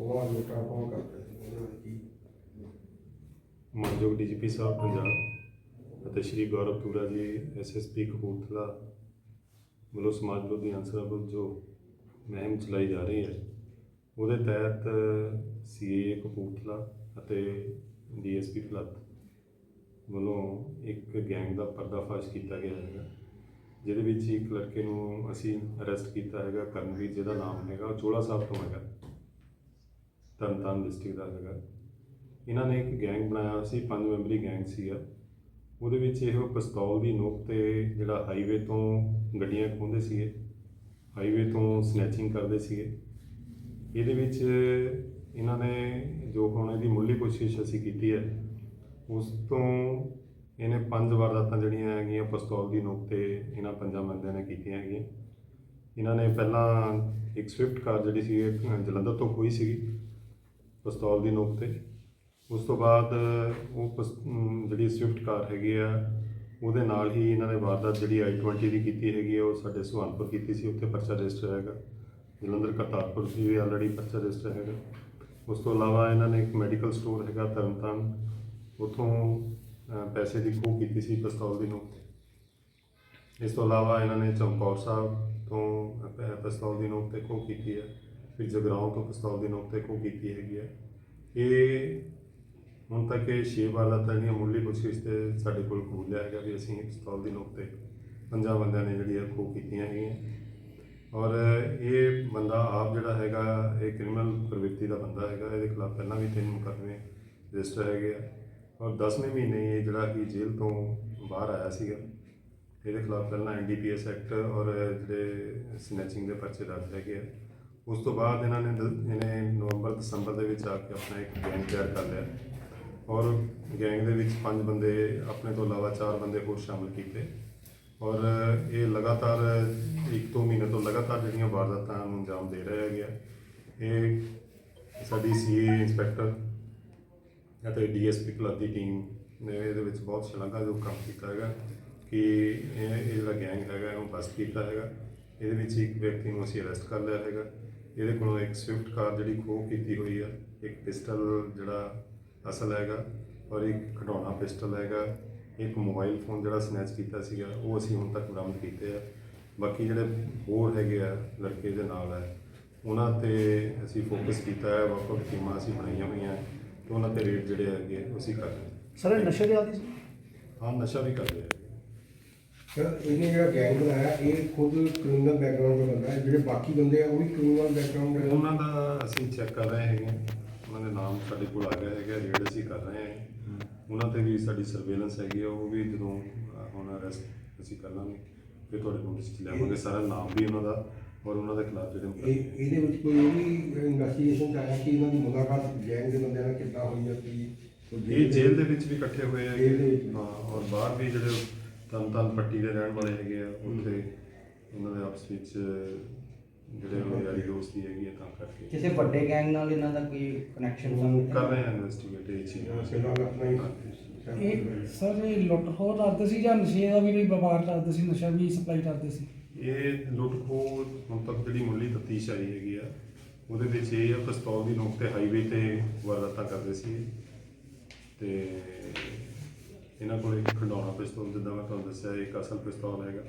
ਲੁੱਟਾਂ ਕੌਣ ਕਰਦੇ ਸੀ ਉਹਦੇ ਵਿੱਚ ਕੀ ਮਾਨਯੋਗ ਡੀਜੀਪੀ ਸਾਹਿਬ ਪੰਜਾਬ ਅਤੇ ਸ਼੍ਰੀ ਗੌਰਵ ਤੂਰਾ ਜੀ ਐਸਐਸਪੀ ਕਪੂਰਥਲਾ ਵੱਲੋਂ ਸਮਾਜ ਵਿਰੋਧੀ ਅਨਸਰਾਂ ਵਿਰੁੱਧ ਜੋ ਮੁਹਿੰਮ ਚਲਾਈ ਜਾ ਰਹੀ ਹੈ, ਉਹਦੇ ਤਹਿਤ ਸੀਏ ਕਪੂਰਥਲਾ ਅਤੇ ਡੀਐਸਪੀ ਫਲੱਤ ਵੱਲੋਂ ਇੱਕ ਗੈਂਗ ਦਾ ਪਰਦਾਫਾਸ਼ ਕੀਤਾ ਗਿਆ ਹੈਗਾ, ਜਿਹਦੇ ਵਿੱਚ ਇੱਕ ਲੜਕੇ ਨੂੰ ਅਸੀਂ ਅਰੈਸਟ ਕੀਤਾ ਹੈਗਾ ਕਰਨਵੀਰ, ਜਿਹਦਾ ਨਾਮ ਹੈਗਾ ਉਹ ਚੋਲਾ ਸਾਹਿਬ ਤੋਂ ਹੈਗਾ। ਤਰਨਤਾਰਨ ਡਿਸਟ੍ਰਿਕਟ ਦਾ ਹੈਗਾ। ਇਹਨਾਂ ਨੇ ਇੱਕ ਗੈਂਗ ਬਣਾਇਆ ਹੋਇਆ ਸੀ, ਪੰਜ ਮੈਂਬਰੀ ਗੈਂਗ ਸੀਗਾ ਉਹਦੇ ਵਿੱਚ ਇਹੋ ਪਿਸਤੌਲ ਦੀ ਨੋਕ ਤੇ ਜਿਹੜਾ ਹਾਈਵੇ ਤੋਂ ਗੱਡੀਆਂ ਖੋਹਦੇ ਸੀਗੇ ਹਾਈਵੇ ਤੋਂ ਸਨੈਚਿੰਗ ਕਰਦੇ ਸੀਗੇ। ਇਹਦੇ ਵਿੱਚ ਇਹਨਾਂ ਨੇ ਜੋ ਹੁਣ ਦੀ ਮੁੱਢਲੀ ਕੋਸ਼ਿਸ਼ ਅਸੀਂ ਕੀਤੀ ਹੈ, ਉਸ ਤੋਂ ਇਹਨੇ ਪੰਜ ਵਾਰਦਾਤਾਂ ਜਿਹੜੀਆਂ ਹੈਗੀਆਂ ਪਿਸਤੌਲ ਦੀ ਨੋਕ ਤੇ ਇਹਨਾਂ ਪੰਜਾਂ ਬੰਦਿਆਂ ਨੇ ਕੀਤੀਆਂ ਹੈਗੀਆਂ। ਇਹਨਾਂ ਨੇ ਪਹਿਲਾਂ ਇੱਕ ਸਵਿਫਟ ਕਾਰ ਜਿਹੜੀ ਸੀ ਜਲੰਧਰ ਤੋਂ ਖੋਈ ਸੀਗੀ। ਪਿਸਤੌਲ ਦੀ ਨੋਕ ਤੇ। ਉਸ ਤੋਂ ਬਾਅਦ ਉਹ ਪਸ- ਅਮ ਜਿਹੜੀ ਸਵਿਫਟ ਕਾਰ ਹੈਗੀ ਆ ਉਹਦੇ ਨਾਲ ਹੀ ਇਹਨਾਂ ਨੇ ਵਾਰਦਾਤ ਜਿਹੜੀ i20 ਦੀ ਕੀਤੀ ਹੈਗੀ ਆ ਉਹ ਸਾਡੇ ਸੁਹਾਨਪੁਰ ਕੀਤੀ ਸੀ ਉੱਥੇ ਪਰਚਾ ਰਜਿਸਟਰ ਹੈਗਾ। ਜਲੰਧਰ ਕਰਤਾਰਪੁਰ ਸੀ ਵੀ ਆਲਰੇਡੀ ਪਰਚਾ ਰਜਿਸਟਰ ਹੈਗਾ। ਉਸ ਤੋਂ ਇਲਾਵਾ ਇਹਨਾਂ ਨੇ ਇੱਕ ਮੈਡੀਕਲ ਸਟੋਰ ਹੈਗਾ ਤਰਨਤਾਰਨ ਉੱਥੋਂ ਅਹ, ਪੈਸੇ ਦੀ ਖੋਹ ਕੀਤੀ ਸੀ ਪਿਸਤੌਲ ਦੀ ਨੋਕ ਤੇ। ਇਸ ਤੋਂ ਇਲਾਵਾ ਇਹਨਾਂ ਨੇ ਚਮਕੌਰ ਸਾਹਿਬ ਤੋਂ ਪ- ਪਿਸਤੌਲ ਦੀ ਨੋਕ ਤੇ ਖੋਹ ਕੀਤੀ ਹੈ ਫਿਰ ਜਗਰਾਉਂ ਤੋਂ ਪਿਸਤੌਲ ਦੀ ਨੋਕ ਤੇ ਖੋਹ ਕੀਤੀ ਹੈਗੀ ਹੈ ਇਹ ਹੁਣ ਤੱਕ ਇਹ ਛੇ ਵਾਰਦਾਤਾਂ ਜਿਹੜੀਆਂ ਮੁੱਢਲੀ ਪੁੱਛਗਿੱਛ ਤੇ ਸਾਡੇ ਕੋਲ ਕਬੂਲ ਲਿਆ ਹੈਗਾ ਵੀ ਅਸੀਂ ਪਿਸਤੌਲ ਦੀ ਨੋਕ ਤੇ ਪੰਜਾਂ ਬੰਦਿਆਂ ਨੇ ਜਿਹੜੀ ਆ ਖੋਹ ਕੀਤੀਆਂ ਹੈਗੀਆਂ। ਔਰ ਇਹ ਬੰਦਾ ਆਪ ਜਿਹੜਾ ਹੈਗਾ, ਇਹ ਕ੍ਰਿਮੀਨਲ ਪ੍ਰਵਿਰਤੀ ਦਾ ਬੰਦਾ ਹੈਗਾ, ਇਹਦੇ ਖਿਲਾਫ ਪਹਿਲਾਂ ਵੀ ਤਿੰਨ ਮੁਕੱਦਮੇ ਰਜਿਸਟਰ ਹੈਗੇ ਆ। ਔਰ 10ਵੇਂ ਮਹੀਨੇ ਇਹ ਜਿਹੜਾ ਕਿ ਜੇਲ੍ਹ ਤੋਂ ਬਾਹਰ ਆਇਆ ਸੀਗਾ, ਇਹਦੇ ਖਿਲਾਫ ਪਹਿਲਾਂ ਐਨਡੀਪੀਐਸ ਐਕਟ ਔਰ ਜਿਹੜੇ ਸਨੈਚਿੰਗ ਦੇ ਪਰਚੇ ਦਰਜ ਹੈਗੇ ਆ। ਉਸ ਤੋਂ ਬਾਅਦ ਇਹਨਾਂ ਨੇ ਦ- ਇਹਨੇ ਨਵੰਬਰ, ਦਸੰਬਰ ਦੇ ਵਿੱਚ ਆ ਕੇ ਆਪਣਾ ਇੱਕ ਗੈਂਗ ਤਿਆਰ ਕਰ ਲਿਆ। ਔਰ ਗੈਂਗ ਦੇ ਵਿੱਚ ਪੰਜ ਬੰਦੇ ਆਪਣੇ ਤੋਂ ਇਲਾਵਾ ਚਾਰ ਬੰਦੇ ਹੋਰ ਸ਼ਾਮਲ ਕੀਤੇ। ਔਰ ਇਹ ਲਗਾਤਾਰ ਇੱਕ ਦੋ ਮਹੀਨੇ ਤੋਂ ਲਗਾਤਾਰ ਜਿਹੜੀਆਂ ਵਾਰਦਾਤਾਂ ਨੂੰ ਅੰਜਾਮ ਦੇ ਰਿਹਾ ਹੈਗਾ ਇਹ ਸਾਡੀ ਸੀਏ ਇੰਸਪੈਕਟਰ ਅਤੇ ਡੀਐਸਪੀ ਕਲੱਬ ਦੀ ਟੀਮ ਨੇ ਇਹਦੇ ਵਿੱਚ ਬਹੁਤ ਸ਼ਲਾਘਾਯੋਗ ਕੰਮ ਕੀਤਾ ਹੈਗਾ ਕਿ ਇਹ ਇਹ ਜਿਹੜਾ ਗੈਂਗ ਹੈਗਾ, ਇਹਨੂੰ ਬਸਟ ਕੀਤਾ ਹੈਗਾ। ਇਹਦੇ ਵਿੱਚ ਇੱਕ ਵਿਅਕਤੀ ਨੂੰ ਅਸੀਂ ਅਰੈਸਟ ਕਰ ਲਿਆ ਹੈਗਾ। ਇਹਦੇ ਕੋਲੋਂ ਇੱਕ ਸਵਿਫਟ ਕਾਰ ਜਿਹੜੀ ਖੋਹ ਕੀਤੀ ਹੋਈ ਆ ਇੱਕ ਪਿਸਟਲ ਜਿਹੜਾ ਅਸਲ ਹੈਗਾ ਔਰ ਇੱਕ ਖਿਡੌਣਾ ਪਿਸਟਲ ਹੈਗਾ ਇੱਕ ਮੋਬਾਈਲ ਫੋਨ ਜਿਹੜਾ ਸਨੈਚ ਕੀਤਾ ਸੀਗਾ ਉਹ ਅਸੀਂ ਹੁਣ ਤੱਕ ਬਰਾਮਦ ਕੀਤੇ ਆ। ਬਾਕੀ ਜਿਹੜੇ ਹੋਰ ਹੈਗੇ ਆ ਲੜਕੇ ਦੇ ਨਾਲ ਹੈ ਉਹਨਾਂ ਤੇ ਅਸੀਂ ਫੋਕਸ ਕੀਤਾ ਹੈ ਵੱਖ ਵੱਖ ਟੀਮਾਂ ਅਸੀਂ ਬਣਾਈਆਂ ਹੋਈਆਂ ਤੇ ਉਹਨਾਂ ਤੇ ਰੇਟ ਜਿਹੜੇ ਹੈਗੇ ਆ, ਅਸੀਂ ਕਰ ਰਹੇ ਸਰ ਨਸ਼ੇ ਦੇ ਆਦੀ ਸੀ? ਹਾਂ ਨਸ਼ਾ ਵੀ ਕਰ ਰਹੇ ਸਰ ਇਹਨੇ ਜਿਹੜਾ ਗੈਂਗ ਬਣਾਇਆ ਇਹ ਖੁਦ ਕ੍ਰਿਮੀਨਲ ਬੈਕਗ੍ਰਾਉਂਡ ਦਾ ਬੰਦਾ ਹੈ ਜਿਹੜੇ ਬਾਕੀ ਬੰਦੇ ਆ ਉਹ ਵੀ ਕ੍ਰਿਮੀਨਲ ਬੈਕਗ੍ਰਾਉਂਡ ਦੇ ਉਹਨਾਂ ਦਾ ਅਸੀਂ ਚੈੱਕ ਕਰ ਰਹੇ ਹੈਗੇ ਹਾਂ। ਉਹਨਾਂ ਦੇ ਨਾਮ ਸਾਡੇ ਕੋਲ ਆ ਗਏ ਹੈਗੇ ਰੇਡ ਅਸੀਂ ਕਰ ਰਹੇ ਹਾਂ। ਉਹਨਾਂ ਤੇ ਵੀ ਸਾਡੀ ਸਰਵੇਲੈਂਸ ਹੈਗੀ ਆ ਉਹ ਵੀ ਜਦੋਂ ਹੁਣ ਅਰੈਸਟ ਅਸੀਂ ਕਰ ਲਾਂਗੇ ਫਿਰ ਤੁਹਾਡੇ ਨੋਟਿਸ 'ਚ ਲਿਆਵਾਂਗੇ। ਸਾਰਾ ਨਾਮ ਵੀ ਉਹਨਾਂ ਦਾ ਔਰ ਉਹਨਾਂ ਦੇ ਖਿਲਾਫ ਜਿਹੜੇ ਮੁਕੱਦਮੇ ਇਹ ਇਹਦੇ ਵਿੱਚ ਕੋਈ ਉਹ ਵੀ ਇਨਵੈਸਟੀਗੇਸ਼ਨ ਚ ਆਇਆ ਕਿ ਇਹਨਾਂ ਦੀ ਮੁਲਾਕਾਤ ਗੈਂਗ ਦੇ ਬੰਦਿਆਂ ਨਾਲ ਕਿੱਦਾਂ ਹੋਈ ਹੈ ਕਿ? ਇਹ ਜੇਲ੍ਹ ਦੇ ਵਿੱਚ ਵੀ ਇਕੱਠੇ ਹੋਏ ਵਿੱਚ। ਹਾਂ ਔਰ ਬਾਹਰ ਵੀ ਜਿਹੜੇ ਤਨ ਤਨ ਪੱਟੀ ਦੇ ਰਹਿਣ ਵਾਲੇ ਹੈਗੇ ਆ ਉੱਥੇ ਉਹਨਾਂ ਦੇ ਆਪਸ ਵਿੱਚ ਜਿਹੜੇ ਉਹ ਯਾਰੀ ਦੋਸਤੀ ਹੈਗੀ ਤਾਂ ਕਰਕੇ। ਕਿਸੇ ਵੱਡੇ ਗੈਂਗ ਨਾਲ ਇਹਨਾਂ ਦਾ ਕੋਈ ਕਨੈਕਸ਼ਨ ਉਹ ਕਰ ਰਹੇ ਹਾਂ ਇਨਵੈਸਟੀਗੇਟ ਇਹ ਚੀਜ਼ਾਂ। ਫਿਲਹਾਲ ਆਪਣਾ ਹੀ ਇਹ ਸਰ ਇਹ ਲੁੱਟ ਖੋਹ ਕਰਦੇ ਸੀ ਜਾਂ ਨਸ਼ੇ ਦਾ ਵੀ ਕੋਈ ਵਪਾਰ ਕਰਦੇ ਸੀ ਨਸ਼ਾ ਵੀ ਸਪਲਾਈ ਕਰਦੇ ਸੀ? ਇਹ ਲੁੱਟ ਖੋਹ ਹੁਣ ਤੱਕ ਜਿਹੜੀ ਮੁੱਢਲੀ ਤਫਤੀਸ਼ ਆਈ ਹੈਗੀ ਆ ਉਹਦੇ ਵਿੱਚ ਇਹ ਆ ਪਿਸਤੌਲ ਦੀ ਨੋਕ ਤੇ ਹਾਈਵੇ ਤੇ ਵਾਰਦਾਤਾਂ ਕਰਦੇ ਸੀ। ਤੇ ਇਹਨਾਂ ਕੋਲ ਇੱਕ ਖੰਡਾਉਣਾ ਪਿਸਤੌਲ ਜਿੱਦਾਂ ਮੈਂ ਤੁਹਾਨੂੰ ਦੱਸਿਆ ਇੱਕ ਅਸਲ ਪਿਸਤੌਲ ਹੈਗਾ।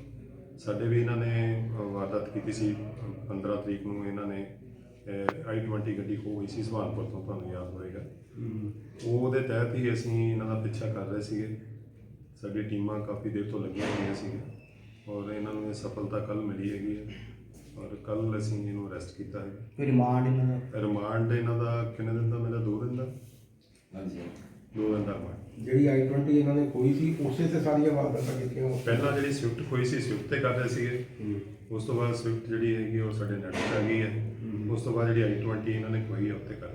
ਸਾਡੇ ਵੀ ਇਹਨਾਂ ਨੇ ਵਾਰਦਾਤ ਕੀਤੀ ਸੀ 15 ਤਰੀਕ ਨੂੰ ਇਹਨਾਂ ਨੇ i20 ਗੱਡੀ ਖੋਹ ਹੋਈ ਸੀ ਸੁਹਾਨਪੁਰ ਤੋਂ ਤੁਹਾਨੂੰ ਯਾਦ ਹੋਏਗਾ। ਉਹ ਉਹਦੇ ਤਹਿਤ ਹੀ ਅਸੀਂ ਇਹਨਾਂ ਦਾ ਪਿੱਛਾ ਕਰ ਰਹੇ ਸੀਗੇ। ਸਾਡੀ ਟੀਮਾਂ ਕਾਫੀ ਦੇਰ ਤੋਂ ਲੱਗੀਆਂ ਹੋਈਆਂ ਸੀਗੀਆਂ। ਔਰ ਇਹਨਾਂ ਨੂੰ ਇਹ ਸਫਲਤਾ ਕੱਲ ਮਿਲੀ ਹੈਗੀ ਹੈ। ਔਰ ਕੱਲ ਅਸੀਂ ਇਹਨੂੰ ਅਰੈਸਟ ਕੀਤਾ ਹੈ। ਰਿਮਾਂਡ ਇਹਨਾਂ ਦਾ? ਰਿਮਾਂਡ ਇਹਨਾਂ ਦਾ ਕਿੰਨੇ ਦਿਨ ਦਾ? ਮੇਰਾ 2 ਦਿਨ ਦਾ। ਹਾਂਜੀ। ਦੋ ਦਿਨ ਦਾ ਰਿਮਾਂਡ ਜਿਹੜੀ i20 ਇਹਨਾਂ ਨੇ ਖੋਈ ਸੀ ਉਸੇ ਤੇ ਸਾਰੀਆਂ ਵਾਰਦਾਤਾਂ ਕੀਤੀਆਂ ਪਹਿਲਾਂ ਜਿਹੜੀ ਸਵਿਫਟ ਖੋਈ ਸੀ ਸਵਿਫਟ ਤੇ ਕਰ ਰਹੇ ਸੀਗੇ ਉਸ ਤੋਂ ਬਾਅਦ ਸਵਿਫਟ ਜਿਹੜੀ ਹੈਗੀ ਉਹ ਸਾਡੇ ਨੈਟ ਆ ਗਈ ਹੈ। ਉਸ ਤੋਂ ਬਾਅਦ ਜਿਹੜੀ i20 ਇਹਨਾਂ ਨੇ ਖੋਈ ਹੈ ਉੱਤੇ ਕਰ